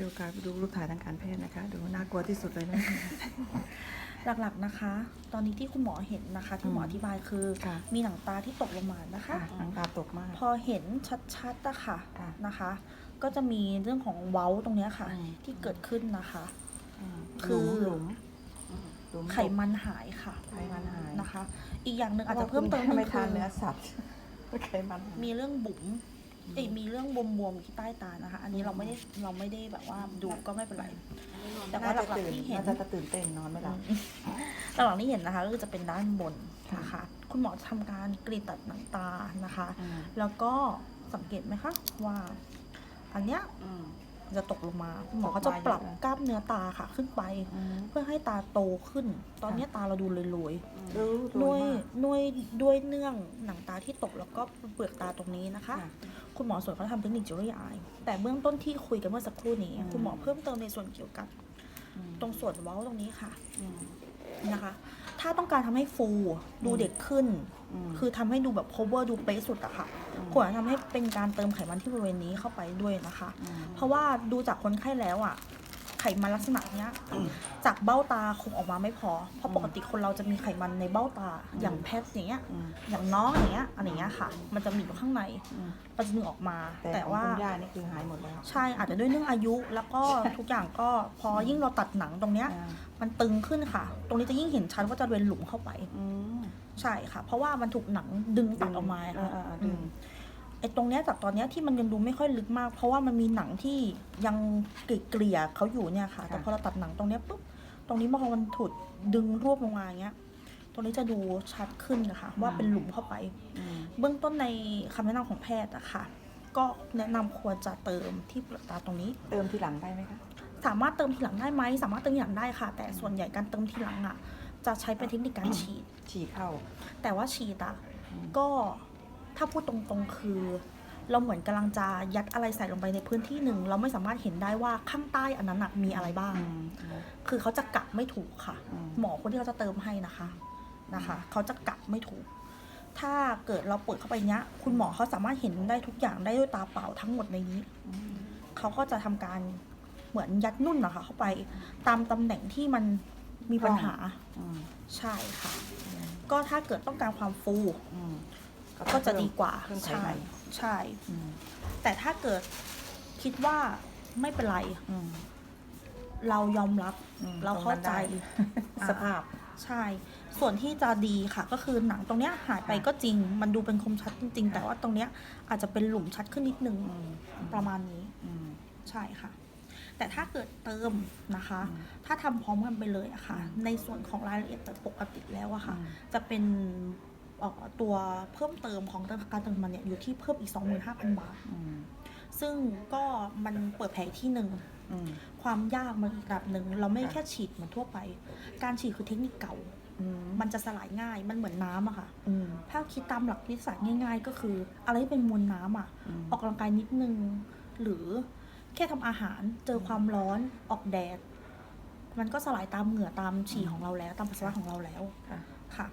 ดูการดูรูปถ่ายทางการแพทย์นะคะ ดูน่ากลัวที่สุดเลยนะ หลักๆนะคะ ตอนนี้ที่คุณหมอเห็นนะคะ ที่หมออืมอธิบายคือค่ะ มีหนังตาที่ตกลงมานะคะ ค่ะหนังตาตกมาก พอเห็นชัดๆอะค่ะค่ะนะคะ ก็จะมีเรื่องของเว้าตรงเนี้ยค่ะ อืม ที่เกิดขึ้นนะคะมคือ หลุมหลุมไขมันหายค่ะไขมันหายนะคะ อีกอย่างหนึ่งอาจจะเพิ่มเติมไม่คืทานเนื้อสัตว์ไขมันหายมีเรื่องบุ๋ม เอ้ยมีเรื่องบวมๆที่ใต้ตานะคะ อันนี้เราไม่ได้เราไม่ได้แบบว่าดูก็ไม่เป็นไร แต่ว่าน่าหลัจะกตื่นๆที่เห็น น่าจะตื่นเต้นนอนไม่หลับหลังๆที่เห็นนะคะก็คือจะเป็นด้านบนนะคะคุณหมอจะทำการกรีดตัดหนังตานะคะอืมแล้วก็สังเกตไหมคะว่า อันเนี้ย อืมจะตกลงมาคุณหมอตกมาก็จะปรับเยอะกล้ามเนื้อตาค่ะขึ้นไปอืมเพื่อให้ตาโตขึ้น ตอนเนี้ยตาเราดูลอยรู้ๆด้ด้ววยยด้วยด้วยเนื่องหนังตาที่ตกแล้วก็เปลือกตาตรงนี้นะคะค่ะคุณหมอส่วนเขาทำเทคนิคจิวเวลรี่อายแต่เบื้องต้นที่คุยกันเมื่อสักครู่นี้อืมคุณหมอเพิ่มเติมในส่วนเกี่ยวกับอืมตรงส่วนเว้าตรงนี้ค่ะอืมนะคะ ถ้าต้องการทำให้ฟูดูอืมเด็กขึ้นมคือทำให้ดูแบบ cover ดูเป๊ะสุดอะค่ะอืมควรทำให้เป็นการเติมไขมันที่บริเวณนี้เข้าไปด้วยนะคะมเพราะว่าดูจากคนไข้แล้วอะ ไขมันลักษณะเนี้ย จากเบ้าตาคงออกมาไม่พอ เพราะปกติคนเราจะมีไขมันในเบ้าตาอย่างแพทย์อย่างเงี้ยอืมอย่างน้องอย่างเงี้ยอะไรอย่างเงี้ยค่ะ มันจะมีอยู่ข้างในอืมเราจะดึงออกมา แต่แต่ของว่าคุณย่านี่คือหายหมดแล้วใช่อาจจะด้วยเรื่องอายุแล้วก็ทุกอย่างก็พอยิ่งเราตัดหนังตรงเนี้ยอ่ามันตึงขึ้นค่ะ ตรงนี้จะยิ่งเห็นชัดว่าจะเป็นหลุมเข้าไปอืมใช่ค่ะ เพราะว่ามันถูกหนังดึงตัดออกมาเอค่ะ อเออเออดึงอืมไอ้ตรงเนี้ยจากตอนเนี้ยที่มันยังดูไม่ค่อยลึกมาก เพราะว่ามันมีหนังที่ยังเกลี่ยๆเขาอยู่เนี่ยค่ะ แต่พอเราตัดหนังตรงเนี้ยปุ๊บตรงนี้พอมันถูกดึงรวบลงมาอย่างเงี้ยตรงนี้จะดูชัดขึ้นนะคะ ว่าเป็นหลุมเข้าไปอืมเบื้องต้นในคำแนะนำของแพทย์อะค่ะ ก็แนะนำควรจะเติมที่เปลือกตาตรงนี้ เติมทีหลังได้ไหมคะสามารถเติมทีหลังได้ไหมสามารถเติมทีหลังได้ค่ะ แต่ส่วนใหญ่การเติมทีหลังอะจะใช้เป็นเทคนิคการฉีดฉีดเข้า แต่ว่าฉีดอะอืมก็ ถ้าพูดตรงๆคือ เราเหมือนกำลังจะยัดอะไรใส่ลงไปในพื้นที่หนึ่ง เราไม่สามารถเห็นได้ว่าข้างใต้อันนั้นอะมีอะไรบ้างอืมอืมคือเขาจะกะไม่ถูกค่ะอืมหมอคนที่เขาจะเติมให้นะคะนะคะเขาจะกะไม่ถูก ถ้าเกิดเราเปิดเข้าไปเนี้ย คุณหมอเขาสามารถเห็นได้ทุกอย่างได้ด้วยตาเปล่าทั้งหมดในนี้อืมเขาก็จะทำการเหมือนยัดนุ่นนะคะเข้าไปตามตำแหน่งที่มันมีปัญหาอืมใช่ค่ะ ก็ถ้าเกิดต้องการความฟูอืม ก็จะดีกว่าเครื่องไขใช่มัน ใช่ อืมแต่ถ้าเกิดคิดว่าไม่เป็นไร อืมเรายอมรับ อืมเราเข้าใจ ตรงนั้นได้อ่าสภาพ ใช่ ส่วนที่จะดีค่ะ ก็คือหนังตรงเนี้ยหายไปก็จริง มันดูเป็นคมชัดจริงๆแต่ว่าตรงเนี้ยอาจจะเป็นหลุมชัดขึ้นนิดนึงอืมประมาณนี้ อืม ใช่ค่ะ แต่ถ้าเกิดเติมนะคะ อืมถ้าทำพร้อมกันไปเลยอะค่ะ อืม ในส่วนของรายละเอียดแต่ปกติแล้วอะค่ะ อืม จะเป็นเอ่อ ตัวเพิ่มเติมของการเติมมันเนี่ยอยู่ที่เพิ่มอีก 25,000 บาทอืมซึ่งก็มันเปิดแผลอีกที่หนึ่งอืมความยากมันอีกระดับหนึ่งเราไม่ค่ะแค่ฉีดเหมือนทั่วไป การฉีดคือเทคนิคเก่าอืมมันจะสลายง่ายมันเหมือนน้ำอะค่ะอืมถ้าคิดตามหลักวิทยาศาสตร์ง่าย ๆ ก็คือ อะไรที่เป็นมวลน้ำอะอืมออกกำลังกายนิดนึง หรือแค่ทำอาหารเจอความร้อนออกแดด มันก็สลายตามเหงื่อตามฉี่ของเราแล้ว ตามปัสสาวะของเราแล้วค่ะค่ะ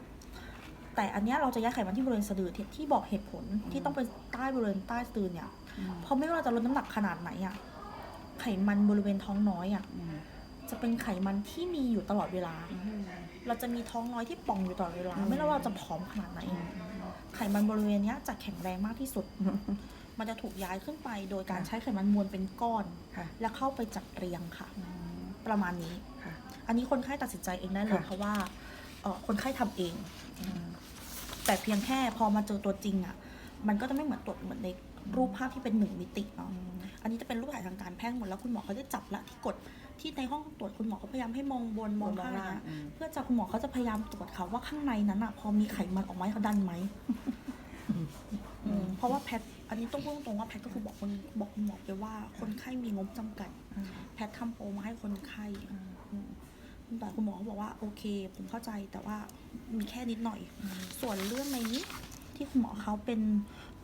แต่อันเนี้ยเราจะย้ายไขมันที่บริเวณสะดือที่ที่บอกเหตุผลที่ต้องเป็นใต้บริเวณใต้สะดือเนี่ยอืมเพราะไม่ว่าเราจะลดน้ำหนักขนาดไหนอะไขมันบริเวณท้องน้อยอะอืมจะเป็นไขมันที่มีอยู่ตลอดเวลา เราจะมีท้องน้อยที่ป่องอยู่ตลอดเวลาอืมไม่ว่าเราจะผอมขนาดไหน ไขมันบริเวณเนี้ยจะแข็งแรงมากที่สุด มันจะถูกย้ายขึ้นไปโดยการใช้ไขมันมวลเป็นก้อนค่ะแล้วเข้าไปจัดเรียงค่ะอืมประมาณนี้ค่ะอันนี้คนไข้ตัดสินใจเองได้เลยค่ะเพราะว่าเอ่อ คนไข้ทำเองอืมแต่เพียงแค่พอมาเจอตัวจริงอะ่ะ มันก็จะไม่เหมือนตรวจเหมือนในรูปภาพที่เป็นหนึ่งมิติเนาะอันนี้จะเป็นรูปถ่ายทางการแพทย์หมดแล้วคุณหมอเขาจะจับละที่กดที่ในห้องตรวจคุณหมอเขาพยายามให้มองบนมองข้างอะไรเงี้ยอืมเพื่อจะคุณหมอเขาจะพยายามตรวจค่ะว่าข้างในนั้นอะพอมีไขมันออกมาให้เขาดันไหมอืมเพราะว่าแพทย์อันนี้ต้องพูดตรงๆว่าแพทย์ก็คือบอกคนบอกคุณหมอไปว่าคนไข้มีงบจำกัดอืมแพทย์ทำโปรมาให้คนไข้อืม แต่คุณหมอเขาบอกว่าโอเค ผมเข้าใจแต่ว่ามีแค่นิดหน่อย ส่วนเรื่องในนี้ที่คุณหมอเขาเป็น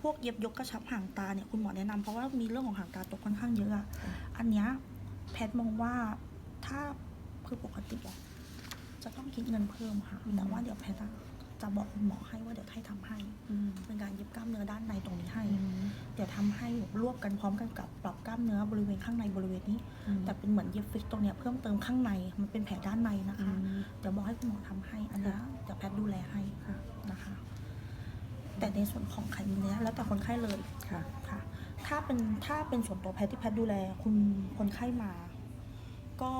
พวกเย็บยกกระชับห่างตาเนี่ยคุณหมอแนะนำเพราะว่ามีเรื่องของห่างตาตกค่อนข้างเยอะอะอันเนี้ยแพทย์มองว่าถ้าคือปกติอะจะต้องคิดเงินเพิ่มค่ะอืมแต่ว่าเดี๋ยวแพทย์อะจะบอกคุณหมอให้ว่าเดี๋ยวให้ทำให้อืมเป็นการเย็บกล้ามเนื้อด้านในตรงนี้ให้อืมเดี๋ยว ทำให้รวบกันพร้อมกันกับปรับกล้ามเนื้อบริเวณข้างในบริเวณนี้อืมแต่เป็นเหมือนเย็บฟิกตรงเนี้ยเพิ่มเติมข้างในมันเป็นแผลด้านในนะอืคะมเดี๋ยวบอกให้คุณหมอทำให้อันเนี้ยค่ะเดี๋ยวแพทย์ดูแลให้ค่ะนะคะ แต่ในส่วนของไขมันเนี้ยแล้วแต่คนไข้เลยค่ะค่ะ ถ้าเป็นถ้าเป็นส่วนตัวแพทย์ที่แพทย์ดูแลคุณคนไข้มา ก็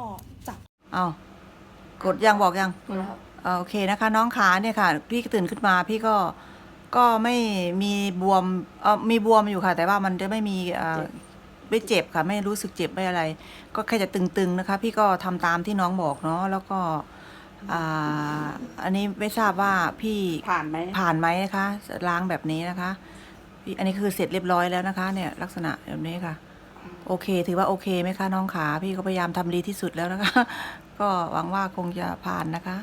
จับเอากดยังบอกยังแล้วเอ่อโอเคนะคะ น้องขาเนี่ยค่ะ พี่ตื่นขึ้นมาพี่ก็ ก็ไม่มีบวมเออมีบวมอยู่ค่ะ แต่ว่ามันจะไม่มีเอ่อไม่เจ็บค่ะ ไม่รู้สึกเจ็บไม่อะไร ก็แค่จะตึงๆนะคะ พี่ก็ทำตามที่น้องบอกเนาะแล้วก็อ่าอันนี้ไม่ทราบว่าพี่ ผ่านไหมผ่านไหมนะคะล้างแบบนี้นะคะพี่อันนี้คือเสร็จเรียบร้อยแล้วนะคะ เนี่ยลักษณะแบบนี้ค่ะ โอเค ถือว่าโอเคไหมคะน้องขาพี่ก็พยายามทำดีที่สุดแล้วนะคะ ก็หวังว่าคงจะผ่านนะคะ